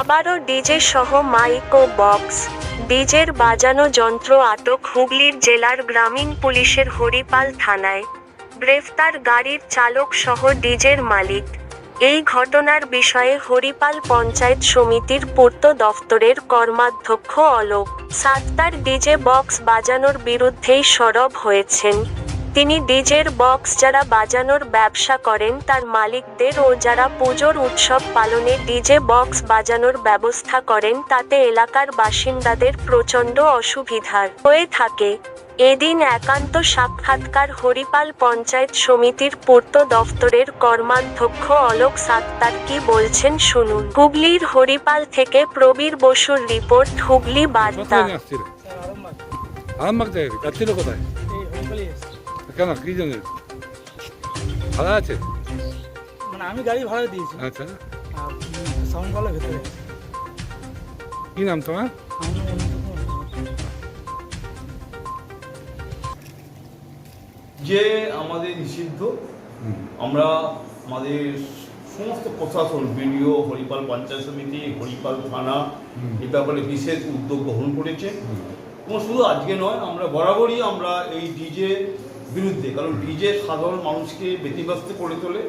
আবারও ডিজে সহ মাইক ও বক্স। ডিজের বাজানো যন্ত্র আটক হুগলির জেলার গ্রামীণ পুলিশের হরিপাল থানায়। গ্রেফতার গাড়ির চালক সহ ডিজের মালিক। এই ঘটনার বিষয়ে হরিপাল পঞ্চায়েত সমিতির পূর্ত দফতরের কর্মাধ্যক্ষ অলোক। সাত্তার ডিজে বক্স বাজানোর বিরুদ্ধেই সরব হয়েছেন। তিনি ডিজের বক্স যারা বাজানোর ব্যবসা করেন তার মালিকদের ও যারা পুজোর উৎসব পালনে ডিজে বক্স বাজানোর ব্যবস্থা করেন তাতে এলাকার বাসিন্দাদের প্রচণ্ড অসুবিধার হয়ে থাকে। এদিন একান্ত সাক্ষাৎকার হরিপাল পঞ্চায়েত সমিতির পূর্ত দফতরের কর্মাধ্যক্ষ অলোক সাত্তার কি বলছেন শুনুন হুগলির হরিপাল থেকে প্রবীর বসুর রিপোর্ট হুগলি বার্তা। কেন? কি জন্য? ভাড়া আছে? মানে আমি গাড়ি ভাড়া দিয়েছি। আচ্ছা। ভেতরে। কি নাম তোমার? যে আমাদের নিষিদ্ধ আমরা আমাদের সমস্ত প্রশাসন বিডিও হরিপাল পঞ্চায়েত সমিতি হরিপাল থানা এই ব্যাপারে বিশেষ উদ্যোগ গ্রহণ করেছে। এবং শুধু আজকে নয় আমরা বরাবরই আমরা এই ডিজে বিরুদ্ধে কারণ ডিজে সাধারণ মানুষকে ব্যতিব্যস্ত করে তোলে।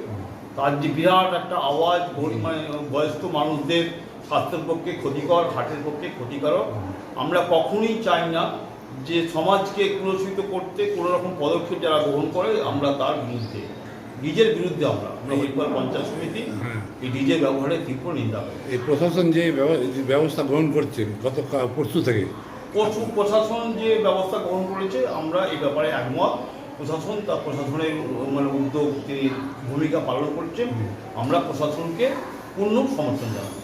তার যে বিরাট একটা আওয়াজ মানে বয়স্ক মানুষদের স্বাস্থ্যের পক্ষে ক্ষতিকর হার্টের পক্ষে ক্ষতিকারক। আমরা কখনোই চাই না যে সমাজকে কুলসিত করতে কোনো রকম পদক্ষেপ যারা গ্রহণ করে আমরা তার বিরুদ্ধে। ডিজের বিরুদ্ধে আমরা। আমরা হরিপাল পঞ্চায়েত সমিতি। এই ডিজের ব্যবহারের তীব্র নিন্দা এই প্রশাসন যে ব্যবস্থা গ্রহণ করছে গত পরশু থেকে? প্রচুর প্রশাসন যে ব্যবস্থা গ্রহণ করেছে আমরা এই ব্যাপারে একমত। প্রশাসন তার প্রশাসনের মানে উদ্যোগ তিনি ভূমিকা পালন করছেন আমরা প্রশাসনকে পূর্ণ সমর্থন জানাচ্ছি।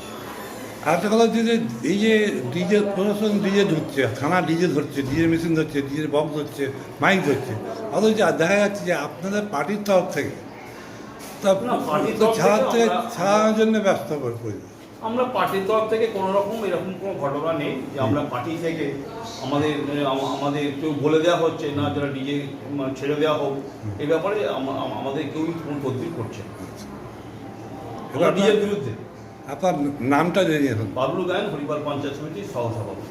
আরেকটা কথা হচ্ছে যে এই যে ডিজে প্রশাসন ডিজে ধরছে থানা ডিজে ধরছে ডিজে মেশিন ধরছে ডিজে বক্স ধরছে মাইক ধরছে অথচ দেখা যাচ্ছে যে আপনাদের পার্টির তরফ থেকে তা না, পার্টির তো তরফ থেকে ছাড়ার থেকে ছাড়ানোর জন্য ব্যস্ত পড়বে আমরা পার্টির তরফ থেকে কোনো রকম এরকম কোনো ঘটনা নেই যে আমরা পার্টি থেকে আমাদের আমাদের কেউ বলে দেওয়া হচ্ছে না যারা ডিজে ছেড়ে দেওয়া হোক এ ব্যাপারে আম- আম- আমাদের কেউই কোনো তদবির করছে না। ডিজের বিরুদ্ধে। আপনার নামটা বাবলু গায়ন হরিপাল পঞ্চায়েত সমিতির সহসভাপতি।